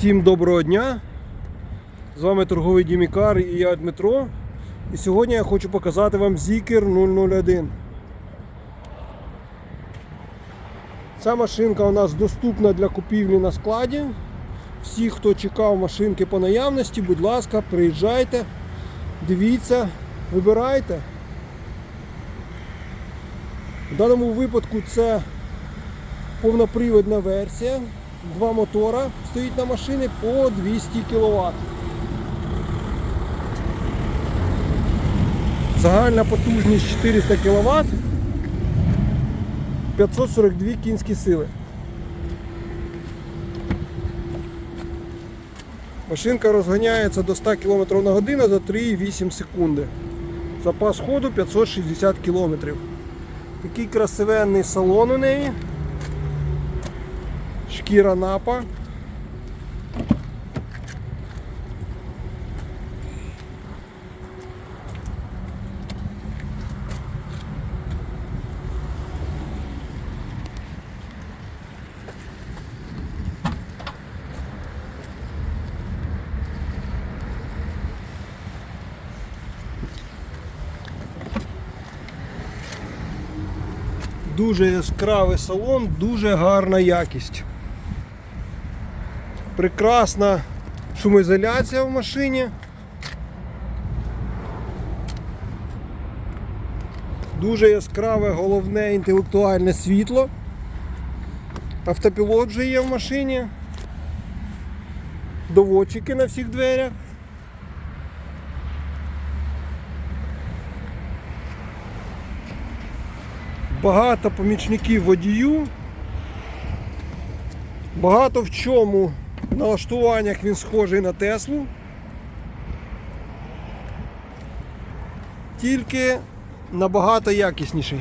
Всім доброго дня! З вами торговий Дімікар і я Дмитро. І сьогодні я хочу показати вам Zikr 001. Ця машинка у нас доступна для купівлі на складі. Всі, хто чекав машинки по наявності, будь ласка, приїжджайте, дивіться, вибирайте. В даному випадку це повноприводна версія. Два мотора стоїть на машині по 200 кВт. Загальна потужність 400 кВт, 542 кінські сили. Машинка розганяється до 100 км на годину за 3,8 секунди. Запас ходу 560 км. Такий красивенний салон у неї. Шкіра напа. Дуже яскравий салон, дуже гарна якість. Прекрасна шумоізоляція в машині. Дуже яскраве головне інтелектуальне світло. Автопілот вже є в машині. Доводчики на всіх дверях. Багато помічників водію. Багато в чому налаштуваннях він схожий на Теслу. Тільки набагато якісніший.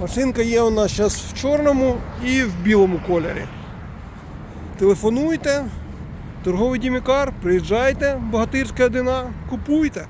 Машинка є у нас зараз в чорному і в білому кольорі. Телефонуйте, торговий Дімікар, приїжджайте, Богатирська 1, купуйте.